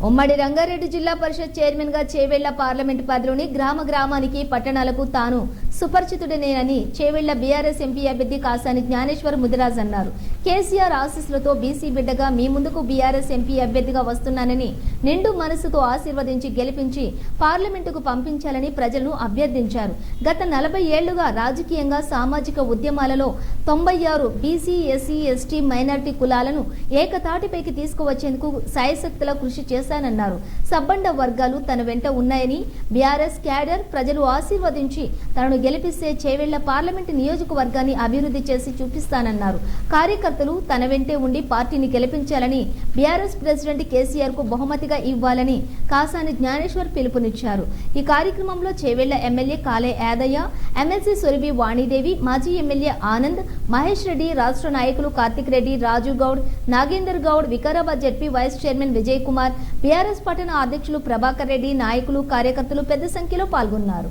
ఉమ్మడి రంగారెడ్డి జిల్లా పరిషత్ చైర్మన్గా చేవెళ్ళ పార్లమెంటు పరిధిలోని గ్రామ గ్రామానికి పట్టణాలకు తాను సుపరిచితుడినేనని చేవెళ్ళ బీఆర్ఎస్ ఎంపీ అభ్యర్థి కాసాని జ్ఞానేశ్వర్ ముదిరాజ్ అన్నారు. కేసీఆర్ ఆశీస్సులతో బీసీ బిడ్డగా మీ ముందుకు బీఆర్ఎస్ ఎంపీ అభ్యర్థిగా వస్తున్నానని నిండు మనసుతో ఆశీర్వదించి గెలిపించి పార్లమెంటుకు పంపించాలని ప్రజలను అభ్యర్థించారు. గత నలభై ఏళ్ళుగా రాజకీయంగా సామాజిక ఉద్యమాలలో తొంభై ఆరు బీసీ ఎస్సీ ఎస్టీ మైనార్టీ కులాలను ఏకతాటిపైకి తీసుకువచ్చేందుకు సాయశక్తుల కృషి చేశానన్నారు. సబ్బండ వర్గాలు తన వెంట ఉన్నాయని బీఆర్ఎస్ క్యాడర్ ప్రజలు ఆశీర్వదించి తనను గెలిపిస్తే చేవెళ్ళ పార్లమెంటు నియోజకవర్గాన్ని అభివృద్ధి చేసి చూపిస్తానన్నారు. కార్యకర్తలు తన వెంటే ఉండి పార్టీని గెలిపించాలని బీఆర్ఎస్ ప్రెసిడెంట్ కేసీఆర్కు బహుమతిగా ఇవ్వాలని కాసాని జ్ఞానేశ్వర్ పిలుపునిచ్చారు. ఈ కార్యక్రమంలో చేవెళ్ళ ఎమ్మెల్యే కాలే యాదయ్య ఎమ్మెల్సీ సురభి వాణిదేవి మాజీ ఎమ్మెల్యే ఆనంద్ మహేష్ రెడ్డి రాష్ట్ర నాయకులు Karthik Reddy Raju Goud Nagender Goud Vikarabad ZP vice chairman Vijay Kumar BRS పట్టణ అధ్యక్షులు ప్రభాకర్ రెడ్డి నాయకులు కార్యకర్తలు పెద్ద సంఖ్యలో పాల్గొన్నారు.